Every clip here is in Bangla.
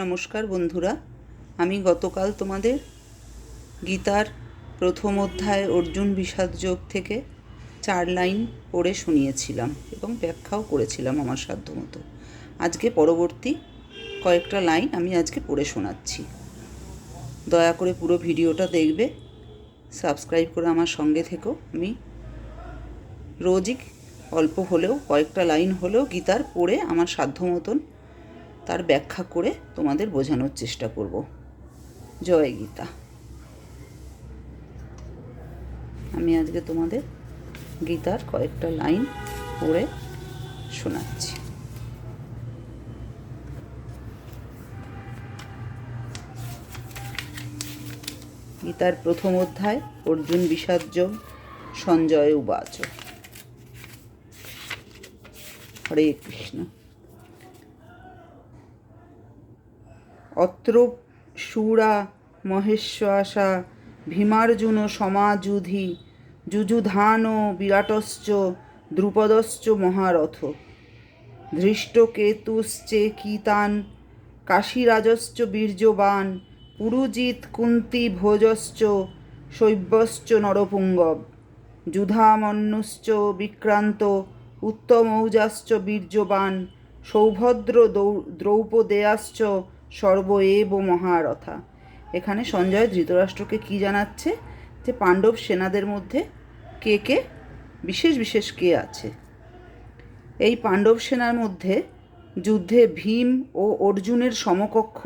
নমস্কার বন্ধুরা, আমি গতকাল তোমাদের গীতার প্রথম অধ্যায় অর্জুন বিষাদ যোগ থেকে চার লাইন পড়ে শুনিয়েছিলাম এবং ব্যাখ্যাও করেছিলাম আমার সাধ্যমতো আজকে পরবর্তী কয়েকটা লাইন আমি আজকে পড়ে শোনাচ্ছি। দয়া করে পুরো ভিডিওটা দেখবে, সাবস্ক্রাইব করে আমার সঙ্গে থেকো। আমি রোজই অল্প হলেও কয়েকটা লাইন হলেও গীতার পড়ে আমার সাধ্য মতন তার ব্যাখ্যা করে তোমাদের বোঝানোর চেষ্টা করব। জয় গীতা। আমি আজকে তোমাদের গীতার কয়েকটা লাইন পড়ে শোনাচ্ছি। গীতার প্রথম অধ্যায়, অর্জুন বিষাদযোগ সঞ্জয় উবাচ। হরে কৃষ্ণ। অত্র শূরা মহেশ্বাসা ভীমার্জুন সমাযুধি যুযুধান বিরাটশ্চ দ্রুপদশ্চ মহারথ। ধৃষ্টকেতুশ্চে কীতান, কাশীরাজশ্চ বীর্যবান, পুরুজিৎ কুন্তি ভোজশ্চ শৈব্যশ্চ নরপুঙ্গব, যুধামন্যুশ্চ বিক্রান্ত, উত্তমৌজাশ্চ বীর্যবান, সৌভদ্র দ্রৌপদেয়াশ্চ সর্ব এব মহারথা। এখানে সঞ্জয় ধৃতরাষ্ট্রকে কি জানাচ্ছে? যে পাণ্ডব সেনাদের মধ্যে কে কে? বিশেষ বিশেষ কে আছে? এই পাণ্ডব সেনার মধ্যে যুদ্ধে ভীম ও অর্জুনের সমকক্ষ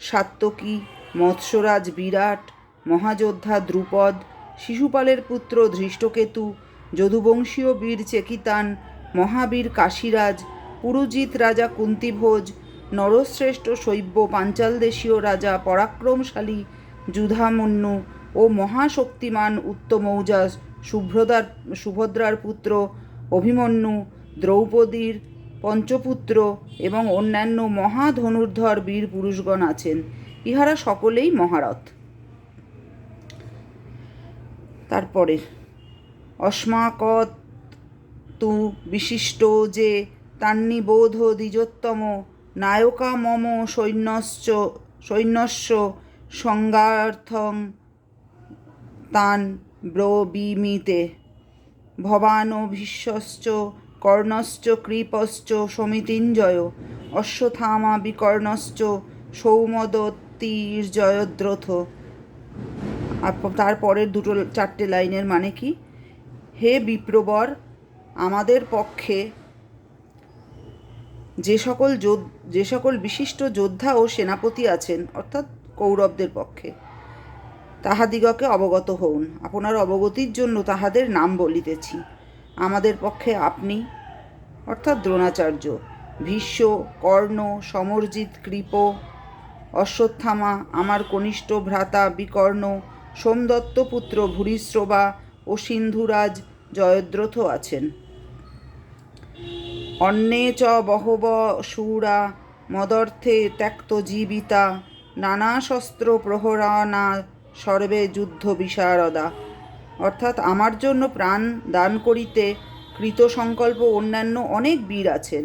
সাত্তকী মৎস্যরাজ বিরাট, মহাযোদ্ধা দ্রুপদ, শিশুপালের পুত্র ধৃষ্টকেতু, যদুবংশীয় বীর চেকিতান, মহাবীর কাশীরাজ পুরুজিৎ রাজা কুন্তিভোজ নরশ্রেষ্ঠ শৈব্য পাঞ্চালদেশীয় রাজা পরাক্রমশালী যুধামন্যু ও মহাশক্তিমান উত্তমৌজাস শুভ্রদার সুভদ্রার পুত্র অভিমন্যু, দ্রৌপদীর পঞ্চপুত্র এবং অন্যান্য মহাধনুর্ধর বীর পুরুষগণ আছেন। ইহারা সকলেই মহারথ। তারপরে অস্মাকত তু বিশিষ্ট যে তান্নিবোধ দ্বিজোত্তম নায়কা মম সৈন্যশ্চ সৈন্যস্য সংজ্ঞার্থং তান ব্রবীমিতে। ভবানভিশ্বশ্চ কর্ণশ্চ, কৃপশ্চ, সমিতিঞ্জয় অশ্বথামা বিকর্ণশ্চ সৌমদত্তির্জয়দ্রথ তারপরের দুটো চারটে লাইনের মানে কি? হে বিপ্রবর, আমাদের পক্ষে যে সকল যে সকল বিশিষ্ট যোদ্ধা ও সেনাপতি আছেন, অর্থাৎ কৌরবদের পক্ষে, তাহাদিগকে অবগত হউন। আপনার অবগতির জন্য তাহাদের নাম বলিতেছি। আমাদের পক্ষে আপনি, অর্থাৎ দ্রোণাচার্য, ভীষ্ম, কর্ণ, সমরজিৎ, কৃপ, অশ্বত্থামা, আমার কনিষ্ঠ ভ্রাতা বিকর্ণ সোমদত্ত পুত্র ভূরিশ্রবা ও সিন্ধুরাজ জয়দ্রথ আছেন। অন্নে চ বহব শূরা মদর্থে ত্যক্ত জীবিতা, নানা শস্ত্র প্রহরানা সর্বে যুদ্ধ বিশারদা। অর্থাৎ আমার জন্য প্রাণ দান করিতে কৃত সংকল্প অন্যান্য অনেক বীর আছেন।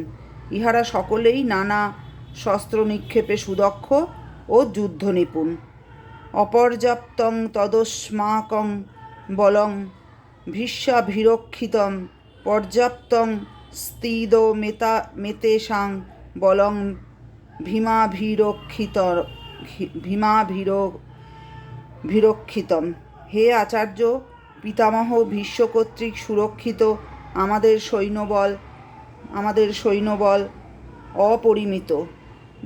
ইহারা সকলেই নানা শস্ত্র নিক্ষেপে সুদক্ষ ও যুদ্ধ নিপুণ। অপর্যাপ্তং তদস্মাকং বলং ভীষ্মাভিরক্ষিতম পর্যাপ্তং স্থিদ মেতা, মেতেশাং বলং ভীমাভিরক্ষিত ভীমাভির, ভিরক্ষিতম। হে আচার্য, পিতামহ ভীষ্ম কর্তৃক সুরক্ষিত আমাদের সৈন্যবল আমাদের সৈন্যবল অপরিমিত।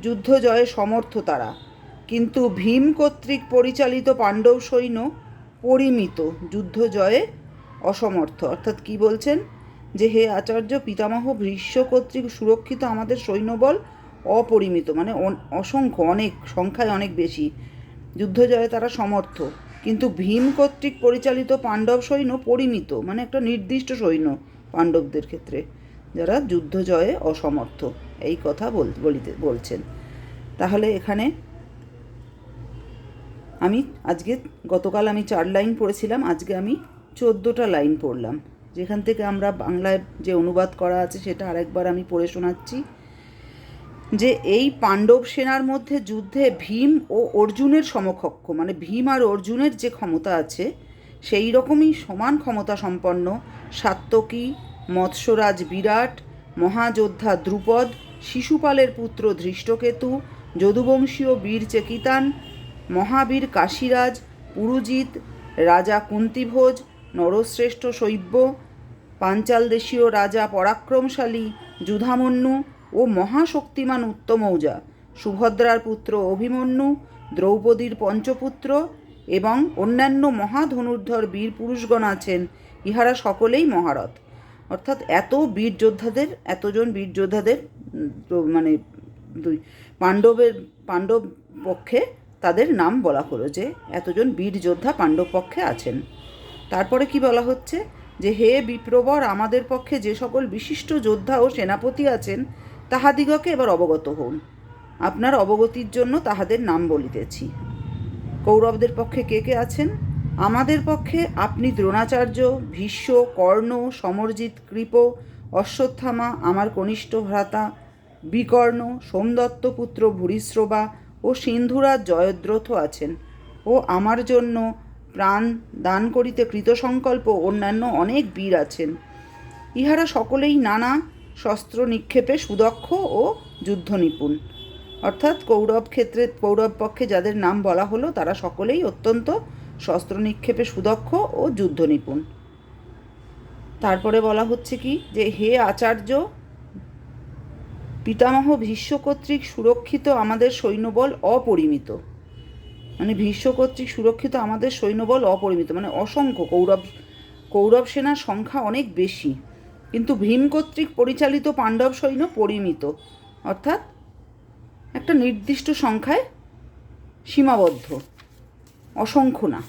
যুদ্ধ জয়ে সমর্থ তারা। কিন্তু ভীম কর্তৃক পরিচালিত পাণ্ডব সৈন্য পরিমিত। যুদ্ধ জয়ে অসমর্থ। অর্থাৎ কি বলছেন? যে হে আচার্য, পিতামহ ভীষ্ম কর্তৃক সুরক্ষিত আমাদের সৈন্যবল অপরিমিত মানে অসংখ্য, অনেক, সংখ্যায় অনেক বেশি। যুদ্ধ জয়ে তারা সমর্থ। কিন্তু ভীম কর্তৃক পরিচালিত পাণ্ডব সৈন্য পরিমিত মানে একটা নির্দিষ্ট সৈন্য পাণ্ডবদের ক্ষেত্রে, যারা যুদ্ধ জয়ে অসমর্থ। এই কথা বল, বলিতে, বলছেন। তাহলে এখানে আমি, আজকে গতকাল আমি চার লাইন পড়েছিলাম, আজকে আমি চোদ্দোটা লাইন পড়লাম। যেখান থেকে আমরা বাংলায় যে অনুবাদ করা আছে সেটা আরেকবার আমি পড়ে শোনাচ্ছি, যে এই পাণ্ডব সেনার মধ্যে যুদ্ধে ভীম ও অর্জুনের সমকক্ষ মানে ভীম আর অর্জুনের যে ক্ষমতা আছে, সেই রকমই সমান ক্ষমতা সম্পন্ন সাত্তকী, মৎস্যরাজ বিরাট, মহাযোদ্ধা দ্রুপদ, শিশুপালের পুত্র ধৃষ্টকেতু, যদুবংশীয় বীর চেকিতান, মহাবীর কাশীরাজ, পুরুজিৎ, রাজা কুন্তিভোজ, নরশ্রেষ্ঠ শৈব্য পাঞ্চাল দেশীয় রাজা পরাক্রমশালী যুধামন্যু ও মহাশক্তিমান উত্তমৌজা, সুভদ্রার পুত্র অভিমন্যু, দ্রৌপদীর পঞ্চপুত্র এবং অন্যান্য মহাধনুর্ধর বীর পুরুষগণ আছেন, ইহারা সকলেই মহারথ। অর্থাৎ এত বীর যোদ্ধাদের, এতজন বীর যোদ্ধাদের মানে দুই পাণ্ডবের, পাণ্ডব পক্ষে তাদের নাম বলা হলো যে, এতজন বীর যোদ্ধা পাণ্ডব পক্ষে আছেন। তারপরে কি বলা হচ্ছে? যে হে বিপ্রবর, আমাদের পক্ষে যে সকল বিশিষ্ট যোদ্ধা ও সেনাপতি আছেন, তাহাদিগকে এবার অবগত হন আপনার অবগতির জন্য তাহাদের নাম বলিতেছি। কৌরবদের পক্ষে কে কে আছেন? আমাদের পক্ষে আপনি দ্রোণাচার্য, ভীষ্ম, কর্ণ, সমরজিৎ, কৃপ, অশ্বত্থামা, আমার কনিষ্ঠ ভ্রাতা, বিকর্ণ, সোমদত্ত পুত্র ভূরিশ্রবা ও সিন্ধুরাজ জয়দ্রথ আছেন। ও আমার জন্য প্রাণ দান করিতে কৃতসংকল্প অন্যান্য অনেক বীর আছেন। ইহারা সকলেই নানা শস্ত্র নিক্ষেপে সুদক্ষ ও যুদ্ধ নিপুণ অর্থাৎ কৌরব ক্ষেত্রে, কৌরব পক্ষে যাদের নাম বলা হলো, তারা সকলেই অত্যন্ত শস্ত্র নিক্ষেপে সুদক্ষ ও যুদ্ধ নিপুণ তারপরে বলা হচ্ছে কি যে, হে আচার্য, পিতামহ ভীষ্ম কর্তৃক সুরক্ষিত আমাদের সৈন্যবল অপরিমিত। মানে ভীষ্ম কর্তৃক সুরক্ষিত আমাদের সৈন্যবল অপরিমিত মানে অসংখ্য কৌরব কৌরব সেনার সংখ্যা অনেক বেশি। কিন্তু ভীম কর্তৃক পরিচালিত পাণ্ডব সৈন্য পরিমিত, অর্থাৎ একটা নির্দিষ্ট সংখ্যায় সীমাবদ্ধ, অসংখ্য না।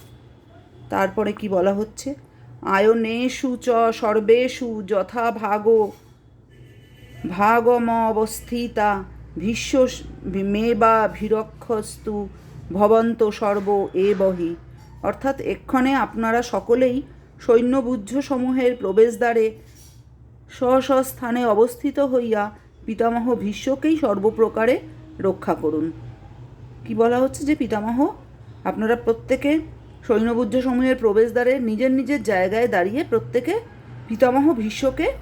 তারপরে কি বলা হচ্ছে? আয়নেষু চ সর্বেষু যথা ভাগ ভাগম অবস্থিতা ভীষ্ম মে বা ভীরক্ষস্তু ভবন্ত সর্ব এ বহি। অর্থাৎ এক্ষণে আপনারা সকলেই সৈন্যবুদ্ধসমূহের প্রবেশদ্বারে স্ব স্ব স্থানে অবস্থিত হইয়া পিতামহ ভীষ্মকেই সর্বপ্রকারে রক্ষা করুন। কি বলা হচ্ছে যে পিতামহ? আপনারা প্রত্যেকে সৈন্যবুদ্ধ সমূহের প্রবেশদ্বারে নিজের নিজের জায়গায় দাঁড়িয়ে প্রত্যেকে পিতামহ ভীষ্মকে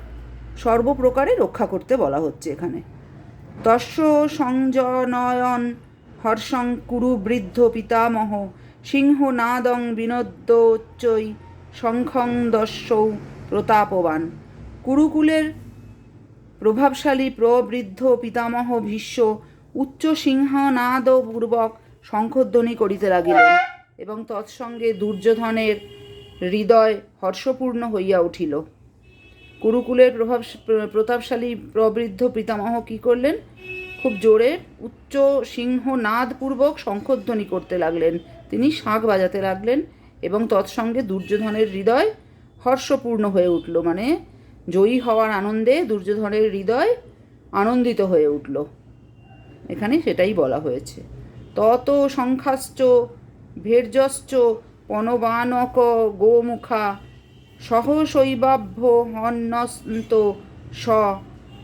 সর্বপ্রকারে রক্ষা করতে বলা হচ্ছে এখানে। তস্য সংজনয়ন হর্ষং কুরু বৃদ্ধ পিতামহ, সিংহ নাদং বিনোদ্যোচ্চৈ, শঙ্খং দস্যৌ প্রতাপবান। কুরুকুলের প্রভাবশালী প্রবৃদ্ধ পিতামহ ভীষ্ম উচ্চ সিংহনাদপূর্বক শঙ্খধ্বনি করিতে লাগিলেন এবং তৎসঙ্গে দুর্যোধনের হৃদয় হর্ষপূর্ণ হইয়া উঠিল। কুরুকুলের প্রভাব প্রতাপশালী প্রবৃদ্ধ পিতামহ কী করলেন? খুব জোরে উচ্চ সিংহনাদপূর্বক শঙ্খধ্বনি করতে লাগলেন। তিনি শাঁখ বাজাতে লাগলেন এবং তৎসঙ্গে দুর্যোধনের হৃদয় হর্ষপূর্ণ হয়ে উঠল। মানে জয়ী হওয়ার আনন্দে দুর্যোধনের হৃদয় আনন্দিত হয়ে উঠল। এখানে সেটাই বলা হয়েছে। তত সংখ্যাশ্চ, ভের্যশ্চ পনবানক গোমুখা, সহশৈবাভ্য হন্যন্ত স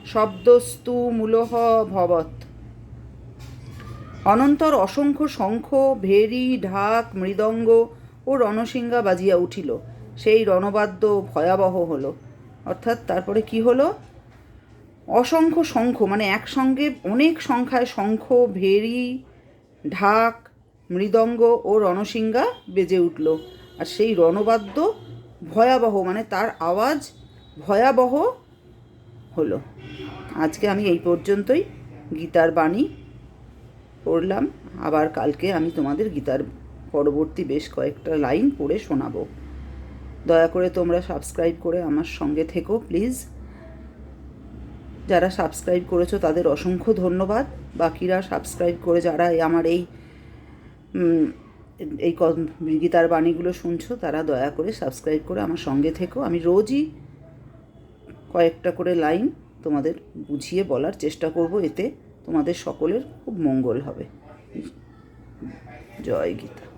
শব্দস্তু মূলহ ভবৎ অনন্তর অসংখ্য শঙ্খ, ভেরি, ঢাক, মৃদঙ্গ ও রণসিংহা বাজিয়া উঠিল। সেই রণবাদ্য ভয়াবহ হলো। অর্থাৎ তারপরে কি হলো? অসংখ্য শঙ্খ মানে একসঙ্গে অনেক সংখ্যায় শঙ্খ, ভেরি, ঢাক, মৃদঙ্গ ও রণসিংহা বেজে উঠল। আর সেই রণবাদ্য ভয়াবহ মানে তার আওয়াজ ভয়াবহ হলো। আজকে আমি এই পর্যন্তই। গীতার বাণী পড়লাম। আবার কালকে আমি তোমাদের গীতার পরবর্তী বেশ কয়েকটা লাইন পড়ে শোনাবো। দয়া করে তোমরা সাবস্ক্রাইব করে আমার সঙ্গে থেকো, প্লিজ। যারা সাবস্ক্রাইব করেছ তাদের অসংখ্য ধন্যবাদ। বাকিরা সাবস্ক্রাইব করে যারা আমার এই এই গীতার বাণীগুলো শুনছো, তারা দয়া করে সাবস্ক্রাইব করে আমার সঙ্গে থেকো। আমি রোজই কয়েকটা করে লাইন তোমাদের বুঝিয়ে বলার চেষ্টা করব, এতে তোমাদের সকলের খুব মঙ্গল হবে। জয় গীতা।